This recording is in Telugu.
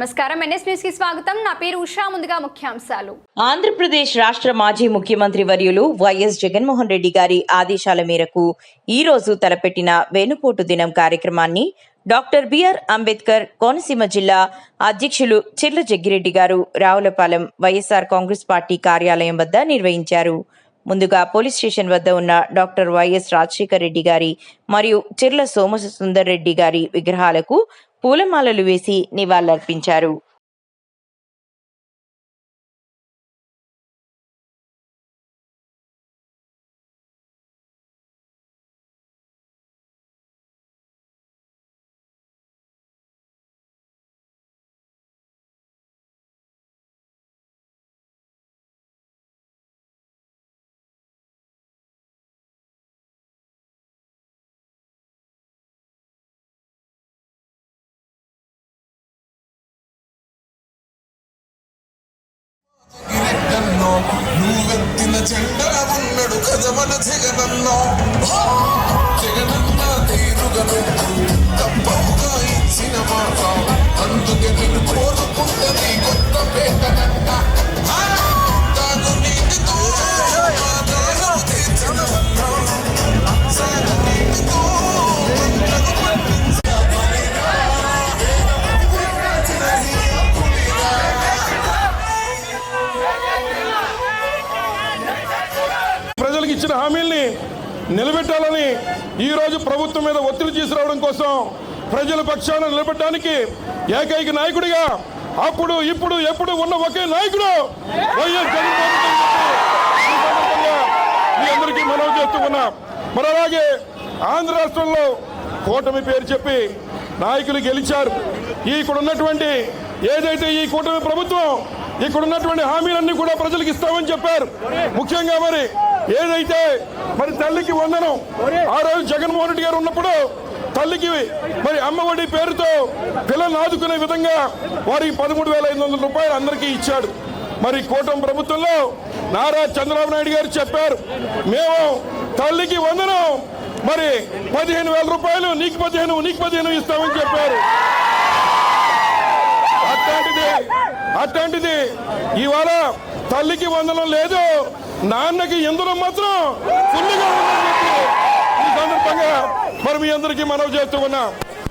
నమస్కారం. ఎన్ఎస్ న్యూస్కి స్వాగతం. నా పేరు ఉషా. ముందుగా ముఖ్యాంశాలు. ఆంధ్రప్రదేశ్ రాష్ట్ర మాజీ ముఖ్యమంత్రి వర్యులు వైఎస్ జగన్మోహన్ రెడ్డి గారి ఆదేశాల మేరకు ఈ రోజు తలపెట్టిన వేణుపోటు దినం కార్యక్రమాన్ని డాక్టర్ బిఆర్ అంబేద్కర్ కోనసీమ జిల్లా అధ్యక్షులు చిర్ల జగ్గిరెడ్డి గారు రావులపాలెం వైఎస్ఆర్ కాంగ్రెస్ పార్టీ కార్యాలయం వద్ద నిర్వహించారు. ముందుగా పోలీస్ స్టేషన్ వద్ద ఉన్న డాక్టర్ వైఎస్ రాజశేఖర్ రెడ్డి గారి మరియు చిర్ల సోమసుందర్ రెడ్డి గారి విగ్రహాలకు పూలమాలలు వేసి నివాళులర్పించారు. నువ్వెత్తిన చెండల ఉన్నాడు కదవన జగనన్న హా! జగనన్న తీరుగను ఇచ్చిన హామీల్ని నిలబెట్టాలని ఈరోజు ప్రభుత్వం మీద ఒత్తిడి తీసుకురావడం కోసం ప్రజల పక్షాన నిలబెట్టడానికి ఏకైక నాయకుడిగా అప్పుడు ఇప్పుడు ఎప్పుడు ఉన్న ఒకే నాయకుడు వైఎస్ జగన్మోహన్ మీ అందరికీ మనవి చేస్తూ ఉన్నాం. మరి అలాగే ఆంధ్ర రాష్ట్రంలో కూటమి పేరు చెప్పి నాయకులు గెలిచారు. ఈ ఇక్కడ ఉన్నటువంటి ఏదైతే ఈ కూటమి ప్రభుత్వం ఇక్కడ ఉన్నటువంటి హామీలన్నీ కూడా ప్రజలకు ఇస్తామని చెప్పారు. ముఖ్యంగా మరి ఏదైతే మరి తల్లికి వందనం ఆ రోజు జగన్మోహన్ రెడ్డి గారు ఉన్నప్పుడు తల్లికి మరి అమ్మఒడి పేరుతో పిల్లల్ని ఆదుకునే విధంగా వారికి పదమూడు వేల ఐదు వందల రూపాయలు అందరికీ ఇచ్చాడు. మరి కూటమి ప్రభుత్వంలో నారా చంద్రబాబు నాయుడు గారు చెప్పారు మేము తల్లికి వందనం మరి పదిహేను వేల రూపాయలు నీకు పదిహేను నీకు పదిహేను ఇస్తామని చెప్పారు. అట్లాంటిది అట్లాంటిది. ఇవాళ తల్లికి వందనం లేదు నాన్నకి ఎందులో మాత్రం ఫుల్గా ఉందని చెప్పి ఈ సందర్భంగా మరి మీ అందరికీ మనవి చేస్తూ ఉన్నాం.